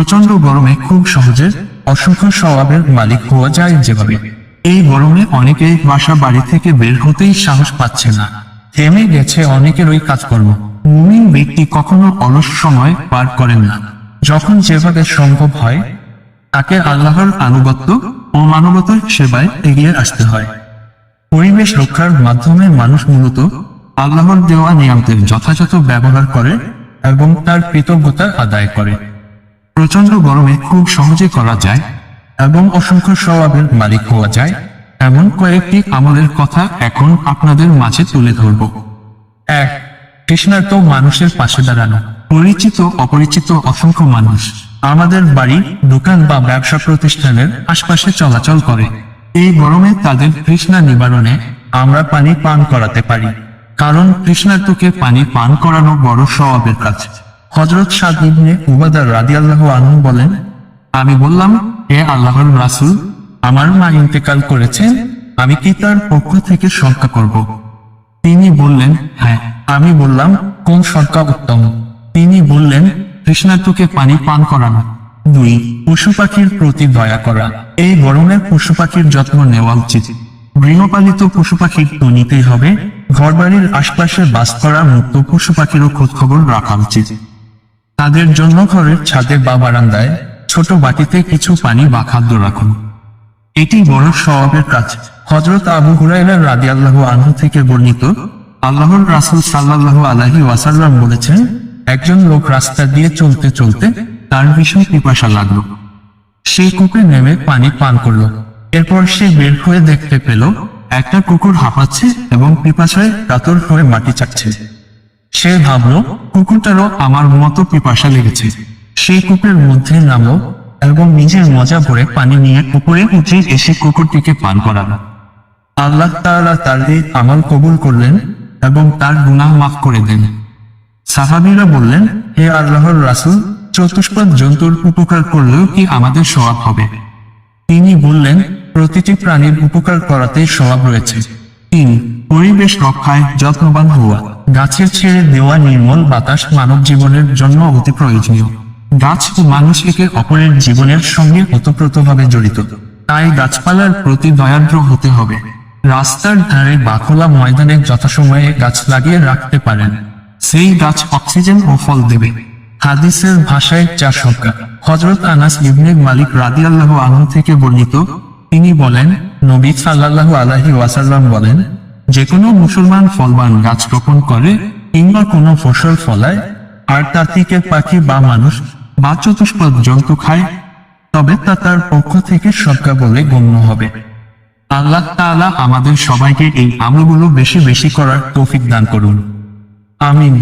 প্রচণ্ড গরমে খুব সহজে অসংখ্য স্বভাবের মালিক হওয়া যায় যেভাবে। এই গরমে অনেকেই বাসা বাড়ি থেকে বের হতেই সাহস পাচ্ছে না। থেমে গেছে অনেকের ওই কাজকর্ম। মুমিন ব্যক্তি কখনো অলস সময় পার করেন না। যখন যেভাবে সম্ভব হয়, তাকে আল্লাহর আনুগত্য ও মানবতার সেবায় এগিয়ে আসতে হয়। পরিবেশ রক্ষার মাধ্যমে মানুষ মূলত আল্লাহর দেওয়া নিয়মদের যথাযথ ব্যবহার করে এবং তার কৃতজ্ঞতা আদায় করে। প্রচণ্ড গরমে খুব সহজে করা যায় এবং অসংখ্য স্বভাবের মালিক হওয়া যায়, এমন কয়েকটি আমলের কথা এখন আপনাদের মাঝে তুলে ধরব। এক, তৃষ্ণার্ত মানুষের পাশে দাঁড়ানো। পরিচিত, অপরিচিত অসংখ্য মানুষ আমাদের বাড়ি, দোকান বা ব্যবসা প্রতিষ্ঠানের আশপাশে চলাচল করে। এই গরমে তাদের তৃষ্ণা নিবারণে আমরা পানি পান করাতে পারি। কারণ তৃষ্ণার্তকে পানি পান করানো বড় স্বভাবের কাজ। হজরত সাদ ইবনে উবাদার রাদিয়াল্লাহু আনহু বলেন, আমি বললাম, হে আল্লাহর রাসূল, আমার মা ইন্তেকাল করেছেন, আমি কি তার পক্ষ থেকে সরকা করব? তিনি বললেন হ্যাঁ আমি বললাম, কোন সরকার উত্তম? তিনি বললেন, তৃষ্ণার্তকে পানি পান করানো, দুই, পশু পাখির প্রতি দয়া করা, এই গরমে পশু পাখির যত্ন নেওয়া উচিত। গৃহপালিত পশু পাখির তো নিতেই হবে, ঘরবাড়ির আশপাশে বাস করা মুক্ত পশু পাখিরও খোঁজ খবর রাখা উচিত। তাদের জন্য ঘরের ছাদে বা বারান্দায় ছোট বাটিতে কিছু পানি বা খাদ্য রাখুন। এটি বড় স্বভাবের কাজ। হজরত আবু হুরাইরা রাদি আল্লাহ আনহু থেকে বর্ণিত, আল্লাহর রাসুল সাল্লাহ আলাহি ওয়াসাল্লাম বলেছেন, একজন লোক রাস্তা দিয়ে চলতে চলতে তার ভীষণ পিপাসা লাগল। সে কূপে নেমে পানি পান করল। এরপর সে বের হয়ে দেখতে পেল, একটা কুকুর হাঁপাচ্ছে এবং পিপাসায় কাতর হয়ে মাটি চাচ্ছে সে ভাবলো, কুকুরটারও আমার মতো পিপাসা লেগেছে। সেই কূপের মধ্যে নামলো এবং নিজের মজা ভরে পানি নিয়ে উপরে উঠে এসে কুকুরটিকে পান করালো। আল্লাহ তাআলা তার এই আমল কবুল করলেন এবং তার গুনাহ মাফ করে দেন সাহাবিরা বললেন, হে আল্লাহর রাসুল, চতুষ্পদ জন্তুর উপকার করলেও কি আমাদের স্বভাব হবে? তিনি বললেন, প্রতিটি প্রাণীর উপকার করাতে স্বভাব রয়েছে। তিন, পরিবেশ রক্ষায় যত্নবান হওয়া। গাছের ছেড়ে দেওয়া নির্মল বাতাস মানব জীবনের জন্য অতি প্রয়োজনীয়। গাছ ও মানুষ একে অপরের জীবনের সঙ্গে ওতপ্রোতভাবে জড়িত। তাই গাছপালার প্রতি দয়াদ্র হতে হবে। রাস্তার ধারে বা খোলা ময়দানে যথাসময়ে গাছ লাগিয়ে রাখতে পারেন। সেই গাছ অক্সিজেন ও ফল দেবে। হাদিসের ভাষায় চার সংখ্যা হজরত আনাস ইবনে মালিক রাদি আল্লাহ আনহু থেকে বর্ণিত, তিনি বলেন, নবী সাল্লাল্লাহু আলাইহি ওয়াসাল্লাম বলেন যে কোনো মুসলমান ফলবান গাছ রোপণ করে কিংবা কোনো ফসল ফলায়, আর তা থেকে পাখি বা মানুষ বা চতুষ্পদ জন্তু খায়, তবে তা তার পক্ষ থেকে সরকার বলে গণ্য হবে। আল্লাহ তাআলা আমাদের সবাইকে এই আমলগুলো বেশি বেশি করার তৌফিক দান করুন। আমিন।